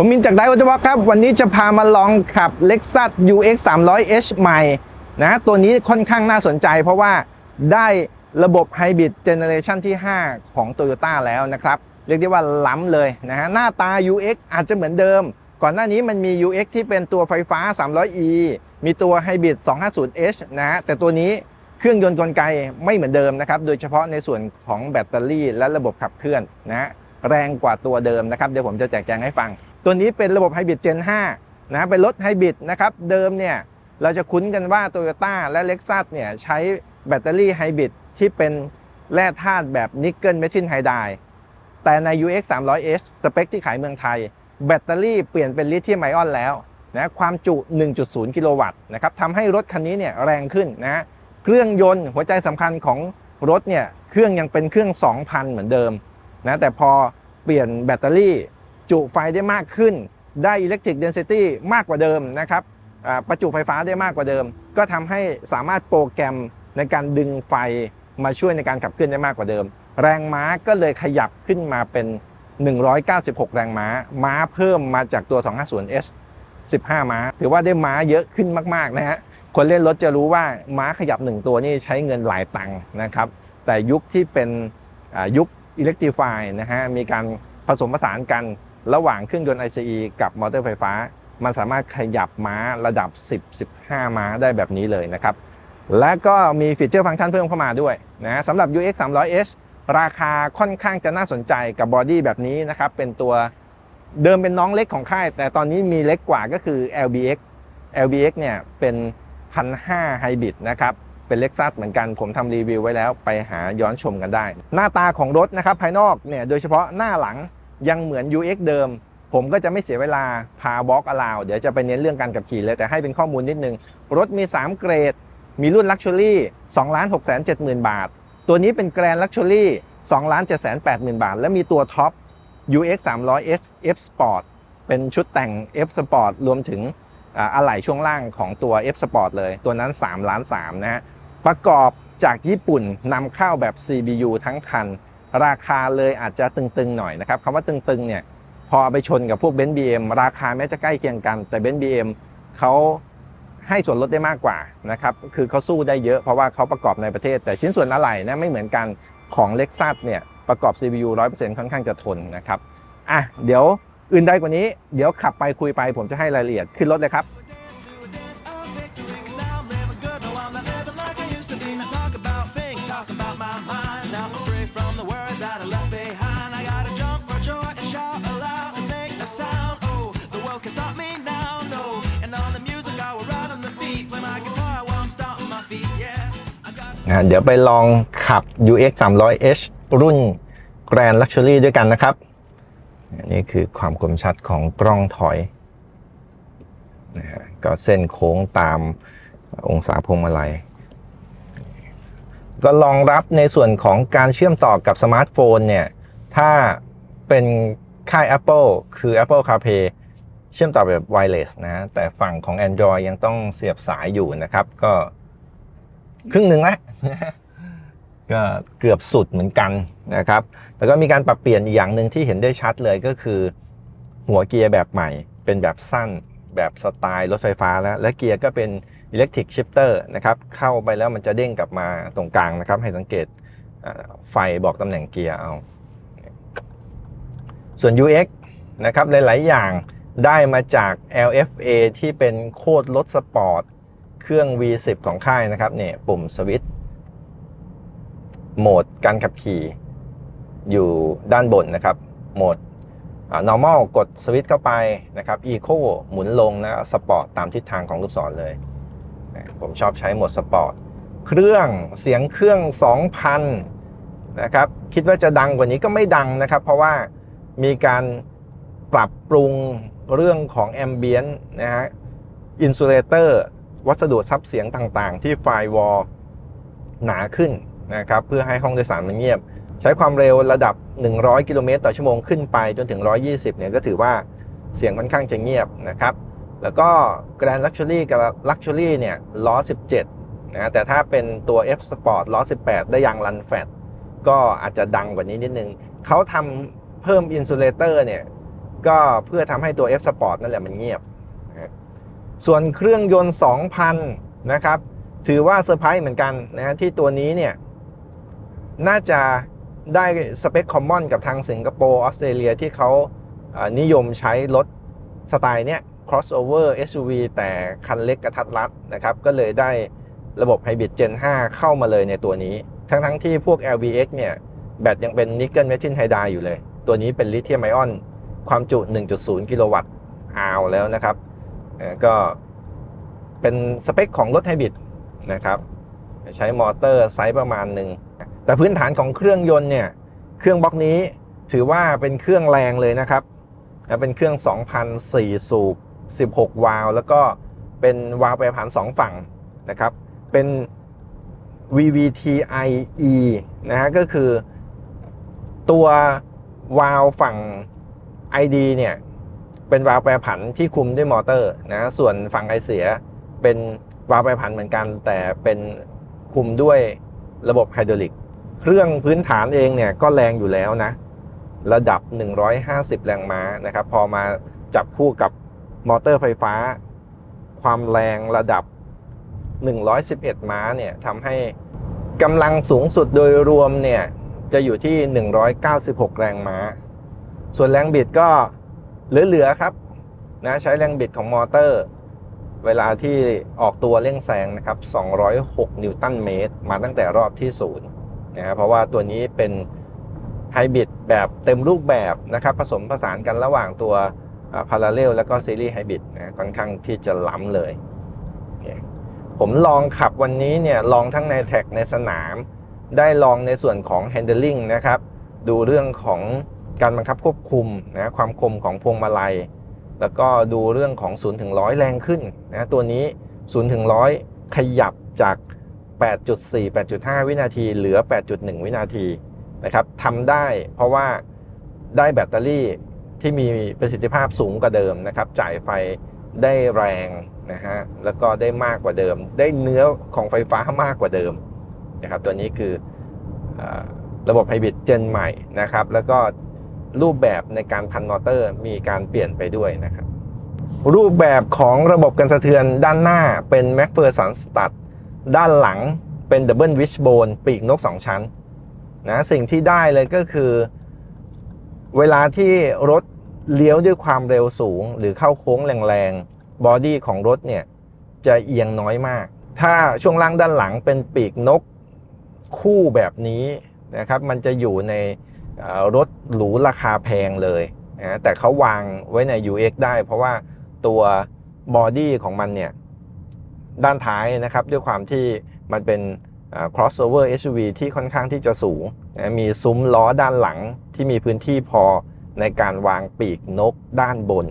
ผมมินจากไดวัตวอครับ วันนี้จะพามาลองขับ Lexus UX 300h ใหม่นะตัวนี้ค่อนข้างน่าสนใจเพราะว่าได้ระบบไฮบริดเจเนเรชันที่ 5 ของ Toyota แล้วนะครับ เรียกได้ว่าล้ำเลยนะฮะหน้าตา UX อาจจะเหมือนเดิม ก่อนหน้านี้มันมี UX ที่เป็นตัวไฟฟ้า 300e มีตัวไฮบริด 250h นะฮะแต่ตัวนี้เครื่องยนต์กลไกไม่เหมือนเดิมนะครับ โดยเฉพาะในส่วนของแบตเตอรี่และระบบขับเคลื่อนนะฮะแรงกว่าตัวเดิมนะครับ เดี๋ยวผมจะแจกแจงให้ฟัง ตัวนี้เป็นระบบไฮบริด Gen 5นะเป็นรถไฮบริดนะครับเดิมเนี่ยเราจะคุ้นกันว่า Toyota และ Lexus เนี่ยใช้แบตเตอรี่ไฮบริดที่เป็นแร่ธาตุแบบนิกเกิลเมชินไฮไดแต่ใน UX 300h สเปคที่ขายเมืองไทย แบตเตอรี่เปลี่ยนเป็นลิเธียมไอออนแล้วนะความจุ 1.0 กิโลวัตต์นะครับทำให้รถคันนี้เนี่ยแรงขึ้นนะเครื่องยนต์หัวใจสำคัญของรถเนี่ยเครื่องยังเป็นเครื่อง 2,000 เหมือนเดิมนะแต่พอเปลี่ยนแบตเตอรี่ จุไฟได้มากขึ้น ได้ Electric Density มากกว่าเดิมนะครับประจุไฟฟ้าได้มากกว่าเดิม ก็ทำให้สามารถโปรแกรมในการดึงไฟมาช่วยในการขับเคลื่อนได้มากกว่าเดิม แรงม้าก็เลยขยับขึ้นมาเป็น 196 แรงม้า ม้าเพิ่มมาจากตัว 250S 15 ม้า ถือว่าได้ม้าเยอะขึ้นมาก ๆ นะฮะ คนเล่นรถจะรู้ว่าม้าขยับ 1 ตัวนี่ใช้เงินหลายตังค์นะครับ แต่ยุคที่เป็นอ่ายุค Electrify นะฮะ มีการผสมผสานกัน ระหว่างเครื่องยนต์ ICE กับมอเตอร์ไฟฟ้า มันสามารถขยับม้าระดับ 10-15 ม้าได้แบบนี้เลยนะครับ และก็มีฟีเจอร์ฟังก์ชันเพิ่มเข้ามาด้วยนะสำหรับ UX 300h ราคาค่อนข้างจะน่าสนใจกับบอดี้แบบนี้นะครับ เป็นตัวเดิมเป็นน้องเล็กของค่าย แต่ตอนนี้มีเล็กกว่าก็คือ LBX LBX เนี่ยเป็น 1,500ไฮบริดนะครับเป็นเล็กซัสเหมือนกันผมทำรีวิวไว้แล้วไปหาย้อนชมกันได้ หน้าตาของรถนะครับภายนอกเนี่ยโดยเฉพาะหน้าหลัง ยังเหมือน UX เดิม ผมก็จะไม่เสียเวลาพา walk around เดี๋ยวจะไปเน้นเรื่องการขับขี่เลยแต่ให้เป็นข้อมูลนิดนึง รถมี 3 เกรด มีรุ่น Luxury 2 6 7 0 0 0 บาท ตัวนี้เป็น Grand Luxury 2 7 8 0 0 0 บาท และมีตัวท็อป UX 300 S F Sport เป็นชุดแต่ง F Sport รวมถึงอ่าอะไหล่ช่วงล่างของตัว F Sport เลย ตัวนั้น 3 ล้าน3นะฮะ ประกอบจากญี่ปุ่นนำเข้าแบบ CBU ทั้งคัน ราคาเลยอาจจะตึงๆหน่อยนะครับคำว่าตึงๆเนี่ยพอไปชนกับพวกเบนซ์บีราคาแม้จะใกล้เคียงกัน แต่เบนซ์บีเขาให้ส่วนลดได้มากกว่านะครับคือเขาสู้ได้เยอะเพราะว่าเขาประกอบในประเทศ แต่ชิ้นส่วนอะไหล่นะไม่เหมือนกันของ Lexus เนี่ยประกอบ CPU 100%ค่อนข้างจะทนนะครับอะเดี๋ยวอื่นใดกว่านี้เดี๋ยวขับไปคุยไปผมจะให้รายละเอียดขึ้นรถเลยครับ นะเดี๋ยวไปลองขับ UX 300h รุ่น Grand Luxury ด้วยกันนะครับ นี่คือความคมชัดของกล้องถอยนะฮะก็เส้นโค้งตามองศาพวงมาลัย ก็รองรับในส่วนของการเชื่อมต่อกับสมาร์ทโฟนเนี่ย ถ้าเป็นค่าย Apple คือ Apple CarPlay เชื่อมต่อแบบ wireless นะ แต่ฝั่งของ Android ยังต้องเสียบสายอยู่นะครับ ก็ ครึ่งหนึ่งแล้วก็เกือบสุดเหมือนกันนะครับแต่ก็มีการปรับเปลี่ยนอีกอย่างหนึ่งที่เห็นได้ชัดเลยก็คือ หัวเกียร์แบบใหม่ เป็นแบบสั้น แบบสไตล์รถไฟฟ้าแล้ว และเกียร์ก็เป็น Electric Shifter นะครับ เข้าไปแล้วมันจะเด้งกลับมาตรงกลางนะครับ ให้สังเกตไฟบอกตำแหน่งเกียร์เอา ส่วน UX นะครับหลาย ๆ อย่างได้มาจาก LFA ที่เป็นโคตรรถสปอร์ต เครื่อง V10 ของค่ายนะครับเนี่ยปุ่มสวิตช์โหมดการขับขี่อยู่ด้านบนนะครับ โหมด normal กดสวิตช์เข้าไปนะครับ eco หมุนลงนะสปอร์ตตามทิศทางของลูกศรเลย ผมชอบใช้โหมดสปอร์ตเครื่องเสียงเครื่อง 2,000นะครับคิดว่าจะดังกว่านี้ก็ไม่ดังนะครับ เพราะว่ามีการปรับปรุงเรื่องของแอมเบียนนะฮะอินซูเลเตอร์ วัสดุซับเสียงต่างๆ ที่ไฟวอลหนาขึ้นนะครับเพื่อให้ห้องโดยสารมันเงียบ ใช้ความเร็วระดับ 100 กิโลเมตรต่อชั่วโมงขึ้นไปจนถึง 120 เนี่ยก็ถือว่าเสียงค่อนข้างจะเงียบนะครับ แล้วก็ Grand Luxury กับ Luxury เนี่ยล้อ 17 นะแต่ถ้าเป็นตัว F Sport ล้อ 18 ได้ยางรันแฟตก็อาจจะดังกว่านี้นิดนึงเขาทำเพิ่มอินซูเลเตอร์เนี่ยก็เพื่อทำให้ตัว F Sport นั่นแหละมันเงียบ ส่วนเครื่องยนต์ 2,000 นะครับ ถือว่าเซอร์ไพรส์เหมือนกันนะฮะที่ตัวนี้เนี่ย น่าจะได้สเปคคอมมอนกับทางสิงคโปร์ออสเตรเลียที่เขาอ่อนิยมใช้รถสไตล์เนี้ย crossover SUV แต่คันเล็กกระทัดรัดนะครับ ก็เลยได้ระบบไฮบริด Gen 5 เข้ามาเลยในตัวนี้ ทั้งทั้งๆที่พวก LBX เนี่ย แบตยังเป็นนิกเกิลเมทินไฮไดอยู่เลย ตัวนี้เป็นลิเธียมไอออน ความจุ 1.0 กิโลวัตต์อาวแล้วนะครับ ก็เป็นสเปคของรถไฮบริดนะครับใช้มอเตอร์ไซส์ประมาณหนึ่งแต่พื้นฐานของเครื่องยนต์เนี่ยเครื่องบล็อกนี้ถือว่าเป็นเครื่องแรงเลยนะครับ เป็นเครื่อง 2,004 สูบ 16 วาล์วแล้วก็เป็นวาล์วแปรผัน 2 ฝั่งนะครับ เป็น VVTIE นะฮะก็คือตัววาล์วฝั่ง ID เนี่ย เป็นวาล์วแปรผันที่คุมด้วยมอเตอร์นะส่วนฝั่งไอเสียเป็นวาล์วแปรผันเหมือนกัน แต่เป็นคุมด้วยระบบไฮดรอลิก เครื่องพื้นฐานเองเนี่ยก็แรงอยู่แล้วนะ ระดับ 150 แรงม้านะครับ พอมาจับคู่กับมอเตอร์ไฟฟ้า ความแรงระดับ 111 ม้าเนี่ยทำให้กำลังสูงสุดโดยรวมเนี่ยจะอยู่ที่ 196 แรงม้า ส่วนแรงบิดก็ เหลือๆครับนะใช้แรงบิดของมอเตอร์ เวลาที่ออกตัวเร่งแซงนะครับ 206 นิวตันเมตร มาตั้งแต่รอบที่ศูนย์นะเพราะว่าตัวนี้เป็นไฮบริดแบบเต็มรูปแบบนะครับ ผสมผสานกันระหว่างตัวพาราเรลแล้วก็ซีรีส์ไฮบริดนะค่อนข้างที่จะล้ำเลยเนี่ยผมลองขับวันนี้เนี่ยลองทั้งในแท็กในสนาม ได้ลองในส่วนของ handling นะครับ ดูเรื่องของ การบังคับควบคุมนะความคมของพวงมาลัย แล้วก็ดูเรื่องของ0ถึง100แรงขึ้นนะตัวนี้0ถึง100ขยับจาก 8.4 8.5 วินาที เหลือ 8.1 วินาทีนะครับทำได้เพราะว่าได้แบตเตอรี่ที่มีประสิทธิภาพสูงกว่าเดิมนะครับ จ่ายไฟได้แรงนะฮะแล้วก็ได้มากกว่าเดิม ได้เนื้อของไฟฟ้ามากกว่าเดิมนะครับตัวนี้คืออระบบไฮบริดเจนใหม่นะครับ แล้วก็ รูปแบบในการพันมอเตอร์ มีการเปลี่ยนไปด้วยนะครับ รูปแบบของระบบกันสะเทือนด้านหน้าเป็น m a c p h e r s o n Stud ด้านหลังเป็น Double Wishbone ปีกนก 2 ชั้นนะสิ่งที่ได้เลยก็คือ เวลาที่รถเลี้ยวด้วยความเร็วสูง หรือเข้าโค้งแรงๆบอดี้ของรถเนี่ย จะเอียงน้อยมาก ถ้าช่วงล่างด้านหลังเป็นปีกนกคู่แบบนี้นะครับ มันจะอยู่ใน รถหรูราคาแพงเลยนะแต่เขาวางไว้ใน UX ได้ เพราะว่าตัวบอดี้ของมันเนี่ย ด้านท้ายนะครับ ด้วยความที่มันเป็นเอ่อ crossover SUV ที่ค่อนข้างที่จะสูงนะมีซุ้มล้อด้านหลังที่มีพื้นที่พอในการวางปีกนกด้านบน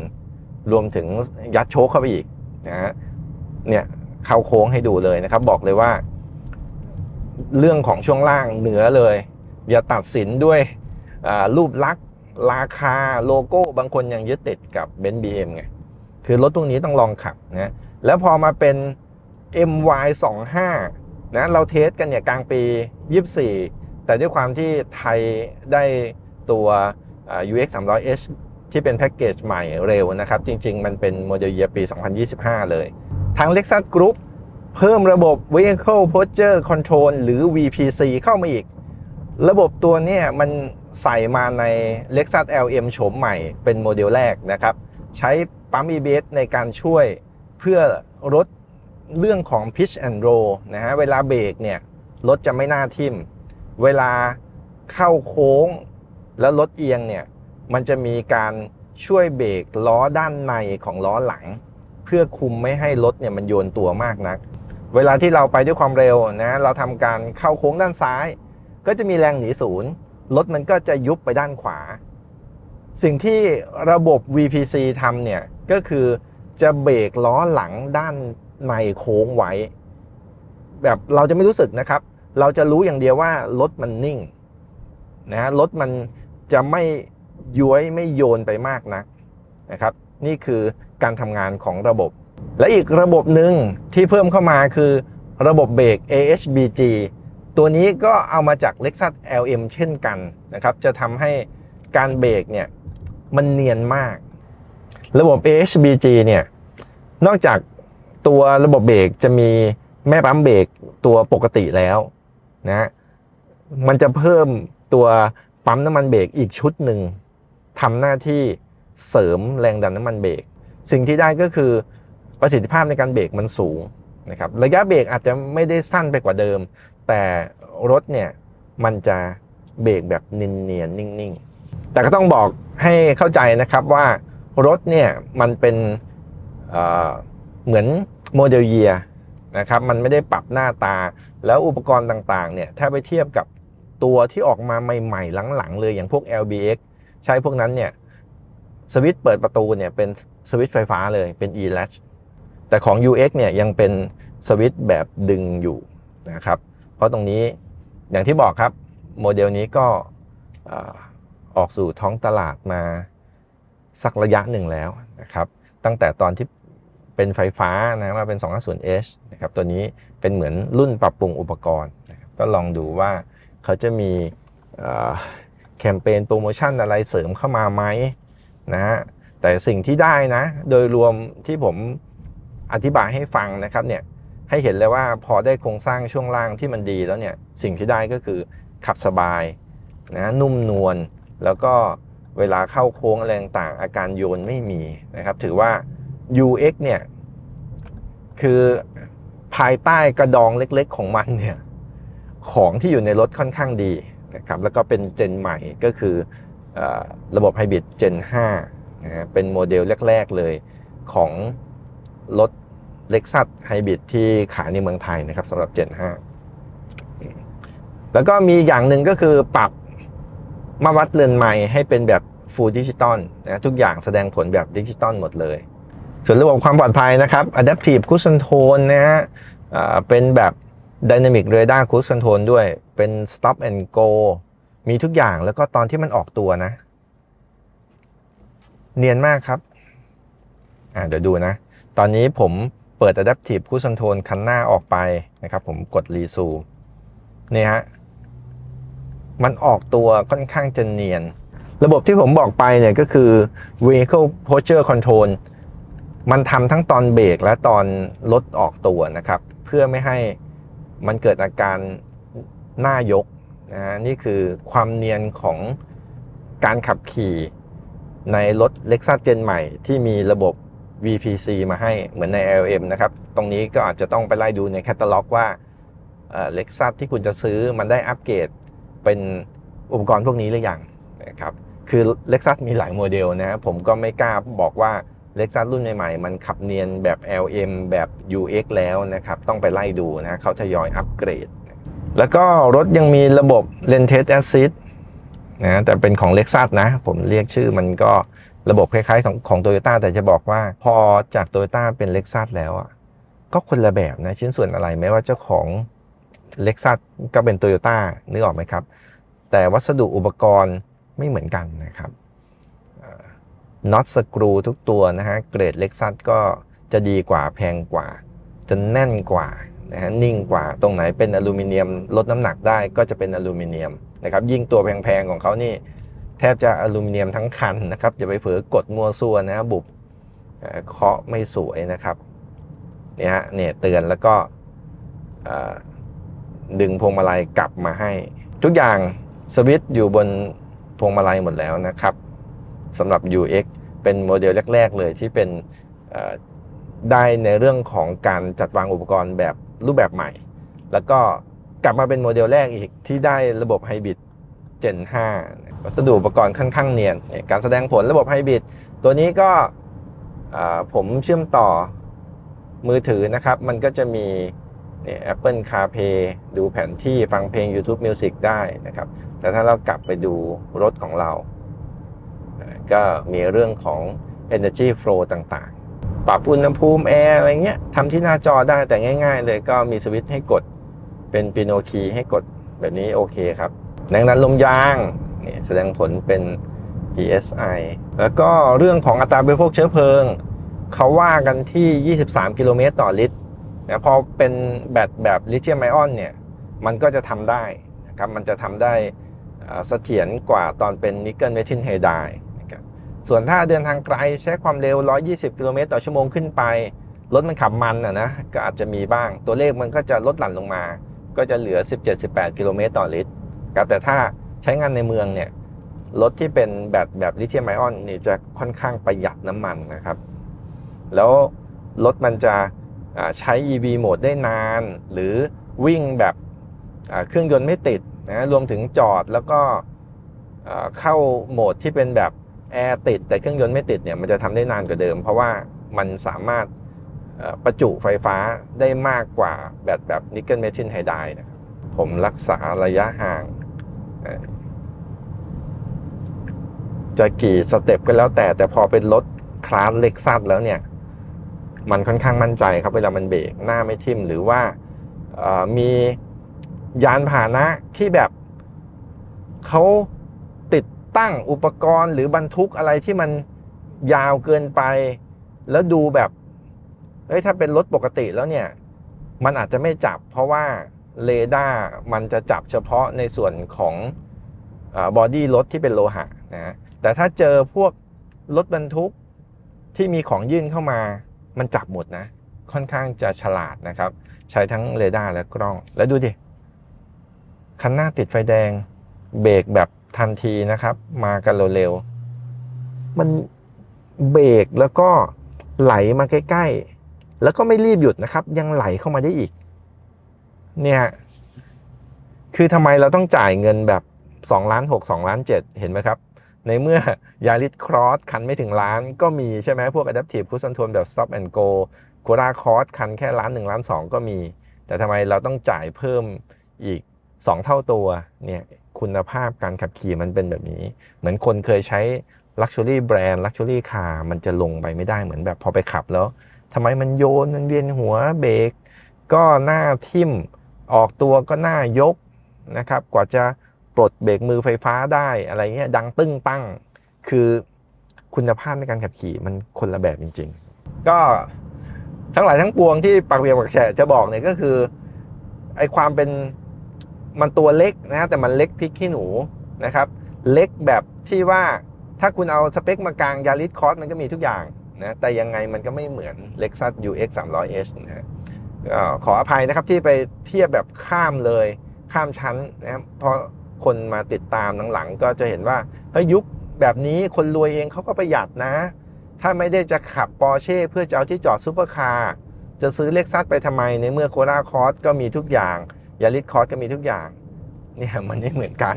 รวมถึงยัดโชคเข้าไปอีกนะฮะเนี่ยเข้าโค้งให้ดูเลยนะครับ บอกเลยว่า เรื่องของช่วงล่างเหนือเลย อย่าตัดสินด้วย รูปลักษณ์ราคาโลโก้บางคนยังยึดติดกับเบนซ์บีเอ็มไง คือรถพวกนี้ต้องลองขับนะแล้วพอมาเป็น MY 25 นะเราเทสกันเนี่ยกลางปี 24 แต่ด้วยความที่ไทยได้ตัวอ่า UX 300H ที่เป็นแพ็กเกจใหม่เร็วนะครับ จริง ๆ มันเป็นโมเดลเยียปี 2025 เลย ทาง Lexus Group เพิ่มระบบ Vehicle Posture Control หรือ VPC เข้ามาอีก ระบบตัวนี้มัน ใส่มาใน Lexus LM โฉมใหม่เป็นโมเดลแรกนะครับ ใช้ปั๊ม EBS ในการช่วยเพื่อลดเรื่องของ pitch and roll นะฮะ เวลาเบรกเนี่ยรถจะไม่น่าทิ่ม เวลาเข้าโค้งแล้วรถเอียงเนี่ย มันจะมีการช่วยเบรกล้อด้านในของล้อหลัง เพื่อคุมไม่ให้รถเนี่ยมันโยนตัวมากนัก เวลาที่เราไปด้วยความเร็วนะ เราทำการเข้าโค้งด้านซ้าย ก็จะมีแรงหนีศูนย์ รถมันก็จะยุบไปด้านขวา สิ่งที่ระบบ VPC ทำเนี่ย ก็คือจะเบรกล้อหลังด้านในโค้งไว้ แบบเราจะไม่รู้สึกนะครับ เราจะรู้อย่างเดียวว่ารถมันนิ่งนะรถมันจะไม่ย้วยไม่โยนไปมากนักนะครับ นี่คือการทำงานของระบบ และอีกระบบหนึ่งที่เพิ่มเข้ามาคือระบบเบรก AHBG ตัวนี้ก็เอามาจาก Lexus LM เช่นกันนะครับ จะทำให้การเบรกเนี่ยมันเนียนมาก ระบบ AHBG เนี่ย นอกจากตัวระบบเบรกจะมีแม่ปั๊มเบรกตัวปกติแล้วนะมันจะเพิ่มตัวปั๊มน้ำมันเบรกอีกชุดหนึ่งทำหน้าที่เสริมแรงดันน้ำมันเบรกสิ่งที่ได้ก็คือประสิทธิภาพในการเบรกมันสูงนะครับระยะเบรกอาจจะไม่ได้สั้นไปกว่าเดิม แต่รถเนี่ยมันจะเบรกแบบเนียนๆนิ่งๆ แต่ก็ต้องบอกให้เข้าใจนะครับว่ารถเนี่ยมันเป็นเเหมือนโมเดลเยียนะครับมันไม่ได้ปรับหน้าตาแล้วอุปกรณ์ต่างๆเนี่ยถ้าไปเทียบกับตัวที่ออกมาใหม่ ๆ หลังๆ เลยอย่างพวก LBX ใช้พวกนั้นเนี่ยสวิตช์เปิดประตูเนี่ยเป็นสวิตช์ไฟฟ้าเลยเป็น e-latch แต่ของ UX เนี่ยยังเป็นสวิตช์แบบดึงอยู่นะครับ เพราะตรงนี้อย่างที่บอกครับโมเดลนี้ก็ออกสู่ท้องตลาดมาสักระยะหนึ่งแล้วนะครับตั้งแต่ตอนที่เป็นไฟฟ้านะมาเป็น 250h นะครับตัวนี้เป็นเหมือนรุ่นปรับปรุงอุปกรณ์นะครับก็ลองดูว่าเขาจะมีแคมเปญโปรโมชั่นอะไรเสริมเข้ามาไหมนะฮะแต่สิ่งที่ได้นะ โดยรวมที่ผมอธิบายให้ฟังนะครับเนี่ย ให้เห็นเลยว่าพอได้โครงสร้างช่วงล่างที่มันดีแล้วเนี่ยสิ่งที่ได้ก็คือขับสบายนะนุ่มนวลแล้วก็เวลาเข้าโค้งอะไรต่างอาการโยนไม่มีนะครับ ถือว่า UX เนี่ยคือภายใต้กระดองเล็กๆของมันเนี่ยของที่อยู่ในรถค่อนข้างดีนะครับแล้วก็เป็นเจนใหม่ก็คืออระบบไฮบริดเจน5นะฮะเป็นโมเดลแรก ๆเลยของรถ Lexus Hybrid ที่ขายในเมืองไทยนะครับสำหรับ Gen 5แล้วก็มีอย่างหนึ่งก็คือปรับมาวัดเรือนไม้ให้เป็นแบบ Full Digital นะทุกอย่างแสดงผลแบบดิจิตอลหมดเลย ส่วนระบบความปลอดภัยนะครับ Adaptive Cruise Control นะฮะเป็นแบบ Dynamic Radar Cruise Control ด้วยเป็น Stop and Go มีทุกอย่างแล้วก็ตอนที่มันออกตัวนะ เนียนมากครับ อ่าเดี๋ยวดูนะ ตอนนี้ผม เปิด Adaptive Cruise Control คันหน้าออกไปนะครับ ผมกดรีซูมนี่ฮะ มันออกตัวค่อนข้างจะเนียน ระบบที่ผมบอกไปเนี่ยก็คือ Vehicle Posture Control มันทำทั้งตอนเบรกและตอนรถออกตัวนะครับ เพื่อไม่ให้มันเกิดอาการหน้ายกนะฮะนี่คือความเนียนของการขับขี่ในรถ Lexus Gen ใหม่ที่มีระบบ VPC มาให้เหมือนใน LM นะครับ ตรงนี้ก็อาจจะต้องไปไล่ดูในแคตตาล็อกว่าเล็กซัสที่คุณจะซื้อมันได้อัปเกรดเป็นอุปกรณ์พวกนี้หรือยังนะครับ คือ Lexus มีหลายโมเดลนะผมก็ไม่กล้าบอกว่า Lexus รุ่นใหม่ๆ มันขับเนียนแบบ LM แบบ UX แล้วนะครับ ต้องไปไล่ดูนะเขาทยอยอัปเกรด แล้วก็รถยังมีระบบ Lane Test Assist นะแต่เป็นของ Lexus นะ ผมเรียกชื่อมันก็ ระบบคล้ายๆของของ Toyota แต่จะบอกว่าพอจาก Toyota เป็น Lexus แล้วอะก็คนละแบบนะชิ้นส่วนอะไรไม่ว่าเจ้าของ Lexus ก็เป็น Toyota นึกออกไหมครับ แต่วัสดุอุปกรณ์ไม่เหมือนกันนะครับน็อตสกรูทุกตัวนะฮะเกรด Lexus ก็จะดีกว่าแพงกว่า จะแน่นกว่านะฮะนิ่งกว่าตรงไหนเป็นอลูมิเนียมลดน้ำหนักได้ก็จะเป็นอลูมิเนียมนะครับยิ่งตัวแพงๆของเขานี่ แทบจะอลูมิเนียมทั้งคันนะครับอย่าไปเผลอกดมัวซัวนะบุบเคาะไม่สวยนะครับเนี่ยฮะเนี่ยเตือนแล้วก็ดึงพวงมาลัยกลับมาให้ ทุกอย่างสวิตช์อยู่บนพวงมาลัยหมดแล้วนะครับสำหรับ UX เป็นโมเดลแรก ๆ เลยที่เป็นได้ในเรื่องของการจัดวางอุปกรณ์แบบรูปแบบใหม่ แล้วก็กลับมาเป็นโมเดลแรกอีกที่ได้ระบบไฮบริด Gen 5 วัสดุอุปกรณ์ค่อนข้างเนียน การแสดงผลระบบไฮบริดตัวนี้ก็ผมเชื่อมต่อมือถือนะครับ มันก็จะมีเนี่ย Apple CarPlay ดูแผนที่ฟังเพลง YouTube Music ได้นะครับ แต่ถ้าเรากลับไปดูรถของเรา ก็มีเรื่องของ Energy Flow ต่างๆ ปรับอุณหภูมิแอร์อะไรเงี้ยทำที่หน้าจอได้แต่ง่าย ๆ เลยก็มีสวิตช์ให้กด เป็นปิโนคีให้กดแบบนี้โอเคครับ แรงดันลมยางนี่แสดงผลเป็น PSI แล้วก็เรื่องของอัตราบริโภคเชื้อเพลิง เขาว่ากันที่ 23 กิโลเมตรต่อลิตรนะพอเป็นแบตแบบลิเธียมไอออนเนี่ยมันก็จะทำได้นะครับมันจะทำได้เสถียรกว่าตอนเป็นนิกเกิลเมทิลไฮไดรส่วนถ้าเดินทางไกลใช้ความเร็ว 120 กิโลเมตรต่อชั่วโมงขึ้นไป รถมันขับมันอะนะ ก็อาจจะมีบ้าง ตัวเลขมันก็จะลดหลั่นลงมา ก็จะเหลือ 17-18 กิโลเมตรต่อลิตร ครับแต่ถ้าใช้งานในเมืองเนี่ยรถที่เป็นแบบแบบลิเธียมไอออนนี่จะค่อนข้างประหยัดน้ำมันนะครับ แล้วรถมันจะใช้ EV โหมดได้นาน หรือวิ่งแบบเครื่องยนต์ไม่ติดนะรวมถึงจอดแล้วก็เข้าโหมดที่เป็นแบบแอร์ติด แต่เครื่องยนต์ไม่ติดเนี่ยมันจะทำได้นานกว่าเดิม เพราะว่ามันสามารถประจุไฟฟ้าได้มากกว่าแบบแบบนิกเกิลเมทิลไฮไดรผมรักษาระยะห่าง จะกี่สเต็ปก็แล้วแต่แต่พอเป็นรถคลาสเล็กซัสแล้วเนี่ย มันค่อนข้างมั่นใจครับเวลามันเบรกหน้าไม่ทิ่มหรือว่ามียานพาหนะที่แบบเขาติดตั้งอุปกรณ์หรือบรรทุกอะไรที่มันยาวเกินไป แล้วดูแบบเฮ้ยถ้าเป็นรถปกติแล้วเนี่ย มันอาจจะไม่จับเพราะว่า เรดาร์มันจะจับเฉพาะในส่วนของบอดี้รถที่เป็นโลหะนะแต่ถ้าเจอพวกรถบรรทุกที่มีของยื่นเข้ามามันจับหมดนะ ค่อนข้างจะฉลาดนะครับ ใช้ทั้งเรดาร์และกล้อง แล้วดูดิ คันหน้าติดไฟแดง เบรกแบบทันทีนะครับ มากันเร็วๆมันเบรกแล้วก็ไหลมาใกล้ ๆ แล้วก็ไม่รีบหยุดนะครับ ยังไหลเข้ามาได้อีก เนี่ย คือทำไมเราต้องจ่ายเงินแบบ2ล้าน6 2ล้าน7เห็นไหมครับ ในเมื่อยาริสครอสคันไม่ถึงล้านก็มีใช่ไหมพวก Adaptive Cruise Control แบบ Stop and Go โคราคอสคันแค่ล้าน1ล้าน2 ก็มี แต่ทำไมเราต้องจ่ายเพิ่มอีก 2 เท่าตัวเนี่ยคุณภาพการขับขี่มันเป็นแบบนี้ เหมือนคนเคยใช้ Luxury Brand Luxury Car มันจะลงไปไม่ได้เหมือนแบบพอไปขับแล้วทำไมมันโยนมันเวียนหัวเบรกก็หน้าทิ่ม ออกตัวก็หน้ายกนะครับ กว่าจะปลดเบรกมือไฟฟ้าได้อะไรเงี้ยดังตึ้งตั้ง คือคุณภาพในการขับขี่มันคนละแบบจริง ๆ ก็ทั้งหลายทั้งปวงที่ปากเบียกปากแฉะจะบอกเนี่ยก็คือไอความเป็นมันตัวเล็กนะแต่มันเล็กพริกขี้หนูนะครับ เล็กแบบที่ว่าถ้าคุณเอาสเปคมากลางยาริสคอสมันก็มีทุกอย่างนะแต่ยังไงมันก็ไม่เหมือน Lexus UX 300h นะฮะ ขออภัยนะครับที่ไปเทียบแบบข้ามเลยข้ามชั้นนะครับเพราะคนมาติดตามหลังๆก็จะเห็นว่าเฮ้ยยุคแบบนี้คนรวยเองเขาก็ประหยัดนะ ถ้าไม่ได้จะขับปอร์เช่เพื่อจะเอาที่จอดซูเปอร์คาร์จะซื้อเล็กซัสไปทำไมในเมื่อโคราคอสก็มีทุกอย่างยาริสคอสก็มีทุกอย่างเนี่ยมันไม่เหมือนกัน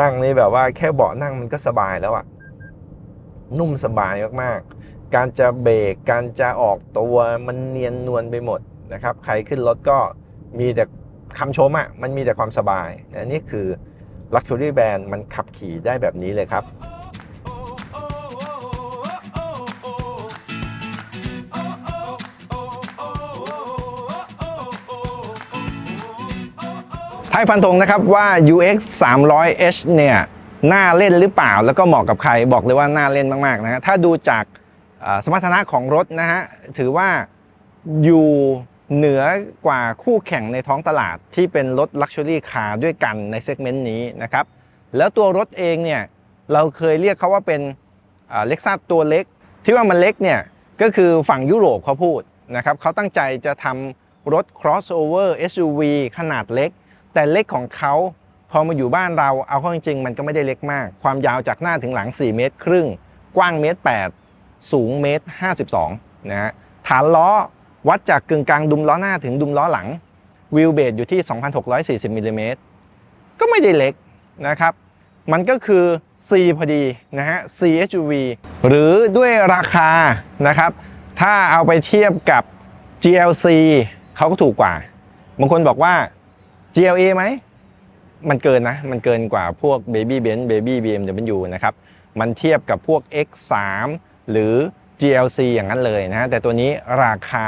นั่งนี่แบบว่าแค่เบาะนั่งมันก็สบายแล้วอะนุ่มสบายมากๆ การจะเบรกการจะออกตัวมันเนียนนวลไปหมด นะครับใครขึ้นรถก็มีแต่คำชมอะมันมีแต่ความสบายนะนี่คือ Luxury Band มันขับขี่ได้แบบนี้เลยครับท้ายฟันธงนะครับว่า UX 300H เนี่ยน่าเล่นหรือเปล่าแล้วก็เหมาะกับใครบอกเลยว่าน่าเล่นมากๆนะฮะถ้าดูจากสมรรถนะของรถนะฮะถือว่าอยู่ เหนือกว่าคู่แข่งในท้องตลาดที่เป็นรถ Luxury Car ด้วยกันในเซกเมนต์นี้นะครับ แล้วตัวรถเองเนี่ยเราเคยเรียกเขาว่าเป็นเล็กซัสตัวเล็ก ที่ว่ามันเล็กเนี่ยก็คือฝั่งยุโรปเขาพูดนะครับเขาตั้งใจจะทำรถ crossover SUV ขนาดเล็ก แต่เล็กของเขาพอมาอยู่บ้านเราเอาเข้าจริงๆ มันก็ไม่ได้เล็กมาก ความยาวจากหน้าถึงหลัง 4 เมตรครึ่ง กว้างเมตร 8 สูงเมตร 52นะฮะฐานล้อ วัดจากกึ่งกลางดุมล้อหน้าถึงดุมล้อหลังวิวเบสอยู่ที่ 2,640มิลลิเมตรก็ไม่ได้เล็กนะครับ มันก็คือ C พอดีนะฮะ C SUV หรือด้วยราคานะครับ ถ้าเอาไปเทียบกับ GLC เขาก็ถูกกว่า บางคนบอกว่า GLA ไหม มันเกินนะ มันเกินกว่าพวก Baby Benz Baby BMW นะครับ มันเทียบกับพวก X3 หรือ GLC อย่างนั้นเลยนะฮะแต่ตัวนี้ราคา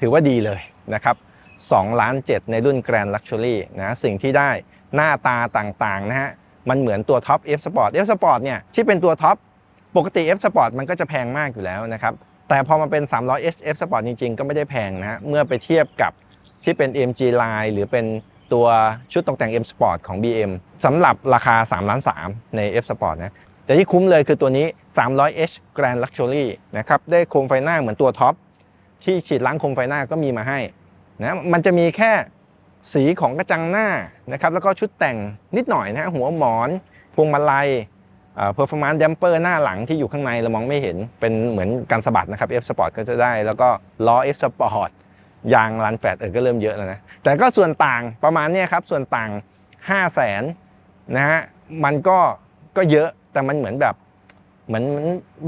ถือว่าดีเลยนะครับ2ล้าน7ในรุ่น Grand Luxury นะสิ่งที่ได้หน้าตาต่างๆนะฮะมันเหมือนตัวท็อป F Sport F Sport เนี่ยที่เป็นตัวท็อปปกติ F Sport มันก็จะแพงมากอยู่แล้วนะครับแต่พอมาเป็น300 H F Sport จริงๆ ก็ไม่ได้แพงนะฮะเมื่อไปเทียบกับที่เป็น M.G.Line หรือเป็นตัวชุดตกแต่ง M Sport ของ BM สำหรับราคา 3 ล้าน 3 ใน F Sport นะ แต่ที่คุ้มเลยคือตัวนี้ 300h Grand Luxury นะครับได้โคมไฟหน้าเหมือนตัวท็อปที่ฉีดล้างโคมไฟหน้าก็มีมาให้นะมันจะมีแค่สีของกระจังหน้านะครับแล้วก็ชุดแต่งนิดหน่อยนะหัวหมอน พวงมาลัยเอ่อ performance damper หน้าหลังที่อยู่ข้างในเรามองไม่เห็นเป็นเหมือนการสะบัดนะครับ F Sport ก็จะได้ แล้วก็ล้อ F Sport ยางรันแฟดเออก็เริ่มเยอะแล้วนะ แต่ก็ส่วนต่างประมาณนี้ครับ ส่วนต่าง 5 0 0แสนนะฮะมันก็ก็เยอะ แต่มันเหมือนแบบเหมือน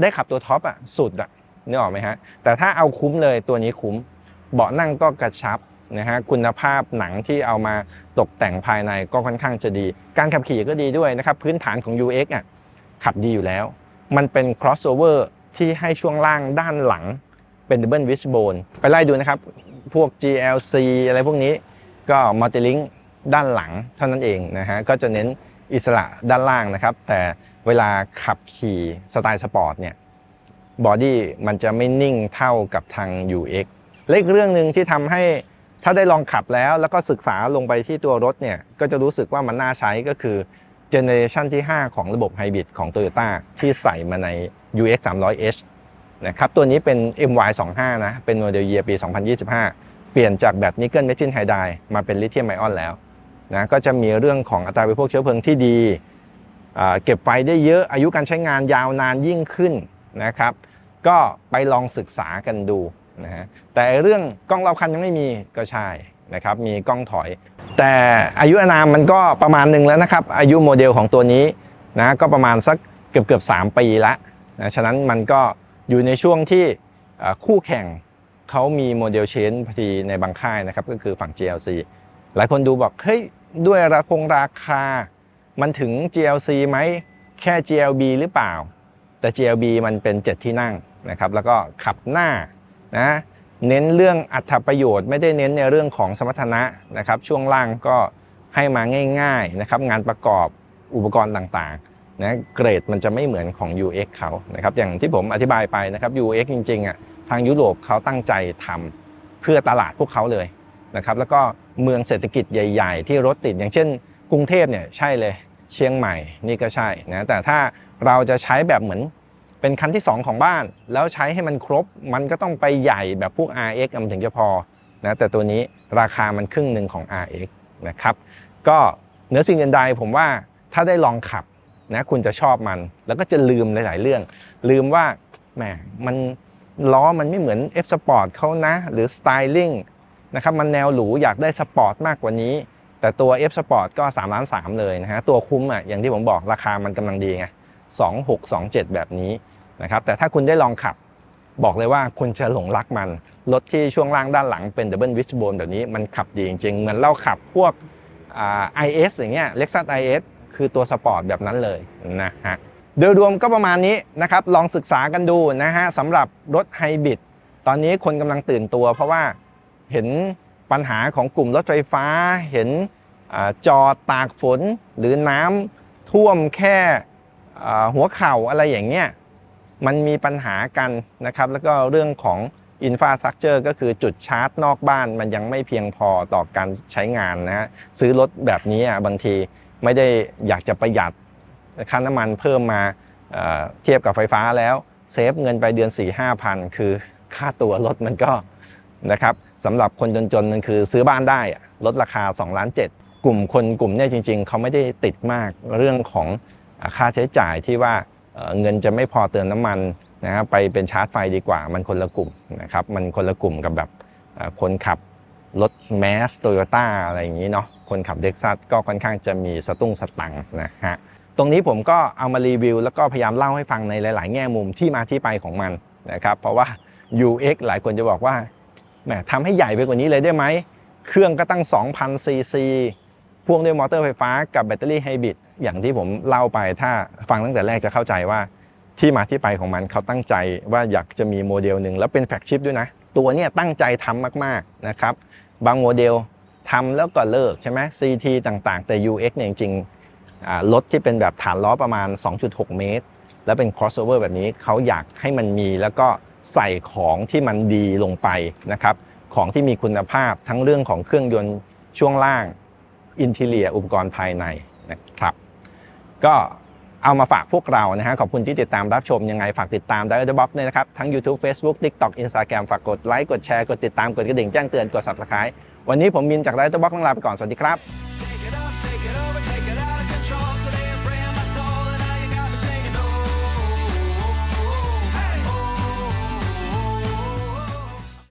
ได้ขับตัวท็อปอะสุดอะนึกออกไหมฮะแต่ถ้าเอาคุ้มเลยตัวนี้คุ้ม เบาะนั่งก็กระชับนะฮะคุณภาพหนังที่เอามาตกแต่งภายในก็ค่อนข้างจะดี การขับขี่ก็ดีด้วยนะครับ พื้นฐานของ UX อะขับดีอยู่แล้ว มันเป็น crossover ที่ให้ช่วงล่างด้านหลังเป็น double wishbone ไปไล่ดูนะครับ พวก GLC อะไรพวกนี้ก็ Multilink ด้านหลังเท่านั้นเองนะฮะก็จะเน้นอิสระด้านล่างนะครับ แต่ เวลาขับขี่สไตล์สปอร์ตเนี่ยบอดี้มันจะไม่นิ่งเท่ากับทาง UX และอีกเรื่องหนึ่งที่ทำให้ถ้าได้ลองขับแล้วแล้วก็ศึกษาลงไปที่ตัวรถเนี่ยก็จะรู้สึกว่ามันน่าใช้ก็คือเจเนอเรชันที่ 5 ของระบบไฮบริดของ Toyota ที่ใส่มาใน UX 300H นะครับตัวนี้เป็น MY25 นะเป็นโมเดลเยียปี 2025 เปลี่ยนจากแบบนิกเกิลเมทิลไฮไดมาเป็นลิเธียมไอออนแล้วนะก็จะมีเรื่องของอัตราบริโภคเชื้อเพลิงที่ดี เก็บไฟได้เยอะอายุการใช้งานยาวนานยิ่งขึ้นนะครับ ก็ไปลองศึกษากันดูนะฮะแต่เรื่องกล้องรอบคันยังไม่มีก็ใช่นะครับมีกล้องถอย แต่อายุอานามมันก็ประมาณหนึ่งแล้วนะครับ อายุโมเดลของตัวนี้นะก็ประมาณสักเกือบเกือบ3ปีละนะฉะนั้นมันก็อยู่ในช่วงที่คู่แข่งเขามีโมเดลเชนพอดีในบางค่ายนะครับ ก็คือฝั่ง GLC หลายคนดูบอกเฮ้ยด้วยราคงราคา มันถึง GLC ไหมแค่ GLB หรือเปล่า แต่ GLB มันเป็น 7 ที่นั่งนะครับแล้วก็ขับหน้านะเน้นเรื่องอัตประโยชน์ไม่ได้เน้นในเรื่องของสมรรถนะนะครับ ช่วงล่างก็ให้มาง่ายๆนะครับงานประกอบอุปกรณ์ต่างๆนะเกรดมันจะไม่เหมือนของ UX เขานะครับอย่างที่ผมอธิบายไปนะครับ UX จริงๆอะทางยุโรปเขาตั้งใจทำเพื่อตลาดพวกเขาเลยนะครับแล้วก็เมืองเศรษฐกิจใหญ่ ๆ ที่รถติดอย่างเช่น กรุงเทพเนี่ยใช่เลยเชียงใหม่นี่ก็ใช่นะแต่ถ้าเราจะใช้แบบเหมือนเป็นคันที่ 2 ของบ้าน แล้วใช้ให้มันครบมันก็ต้องไปใหญ่แบบพวก RX มันถึงจะพอนะแต่ตัวนี้ราคามันครึ่งหนึ่งของ RX นะครับก็เหนือสิ่งอื่นใดผมว่าถ้าได้ลองขับนะคุณจะชอบมัน แล้วก็จะลืมหลาย ๆ เรื่อง ลืมว่าแหมมันล้อมันไม่เหมือน F Sport เขานะ หรือ Styling นะครับมันแนวหรูอยากได้สปอร์ตมากกว่านี้ แต่ตัว F Sport ก็3ล้าน3เลยนะฮะตัวคุ้มอะอย่างที่ผมบอกราคามันกำลังดีไง26 27 แบบนี้นะครับแต่ถ้าคุณได้ลองขับบอกเลยว่าคุณจะหลงรักมัน รถที่ช่วงล่างด้านหลังเป็น Double Wishbone แบบนี้มันขับดีจริงๆ เหมือนเราขับพวกอ่า IS อย่างเงี้ย Lexus IS คือตัวสปอร์ตแบบนั้นเลยนะฮะโดยรวมก็ประมาณนี้นะครับ ลองศึกษากันดูนะฮะสำหรับรถไฮบริดตอนนี้คนกำลังตื่นตัวเพราะว่าเห็น ปัญหาของกลุ่มรถไฟฟ้าเห็นอจอตากฝนหรือน้ำท่วมแค่หัวเข่าอะไรอย่างเงี้ยมันมีปัญหากันนะครับ แล้วก็เรื่องของอินฟาส t ั c เจอร์ก็คือจุดชาร์จนอกบ้านมันยังไม่เพียงพอต่อการใช้งานนะฮะซื้อรถแบบนี้อะบางทีไม่ได้อยากจะประหยัดค่าน้ำมันเพิ่มมาเอ่อเทียบกับไฟฟ้าแล้ว เซฟเงินไปเดือน 4 5 0 0 0 คือค่าตัวรถมันก็นะครับ สำหรับคนจนๆมันคือซื้อบ้านได้ลดราคา2ล้าน7กลุ่มคนกลุ่มเนี้จริง ๆ เขาไม่ได้ติดมากเรื่องของค่าใช้จ่ายที่ว่าเงินจะไม่พอเติมน้ำมันนะฮะไปเป็นชาร์จไฟดีกว่า มันคนละกลุ่มนะครับมันคนละกลุ่มกับแบบคนขับรถแมสโตโยต้าอะไรอย่างนี้เนาะคนขับเด็กซัสก็ค่อนข้างจะมีสตุ้งสตังค์นะฮะตรงนี้ผมก็เอามารีวิว แล้วก็พยายามเล่าให้ฟังในหลาย ๆ แง่มุมที่มาที่ไปของมันนะครับเพราะว่า UX หลายคนจะบอกว่า แหมทำให้ใหญ่ไปกว่านี้เลยได้ไหม เครื่องก็ตั้ง 2,000ซีซีพ่วงด้วยมอเตอร์ไฟฟ้ากับแบตเตอรี่ไฮบริดอย่างที่ผมเล่าไปถ้าฟังตั้งแต่แรกจะเข้าใจว่าที่มาที่ไปของมันเขาตั้งใจว่าอยากจะมีโมเดลหนึ่งแล้วเป็นแฟลกชิพด้วยนะ ตัวเนี้ยตั้งใจทำมากๆนะครับ บางโมเดลทำแล้วก็เลิกใช่ไหม CT ต่างๆ แต่ UX เนี่ยจริงๆรถที่เป็นแบบฐานล้อประมาณ 2.6 เมตร แล้วเป็น crossover แบบนี้เขาอยากให้มันมีแล้วก็ ใส่ของที่มันดีลงไปนะครับของที่มีคุณภาพทั้งเรื่องของเครื่องยนต์ช่วงล่างอินทีเลียอุปกรณ์ภายในนะครับก็เอามาฝากพวกเรานะฮะขอบคุณที่ติดตามรับชมยังไงฝากติดตาม d i a l Box ด้วยนะครับ ทั้ง YouTube Facebook TikTok Instagram ฝากกดไลค์กดแชร์กดติดตามกดกระดิ่งแจ้งเตือนกด Subscribe วันนี้ผมมินจาก d i a l Box ต้องลาไปก่อน สวัสดีครับ Take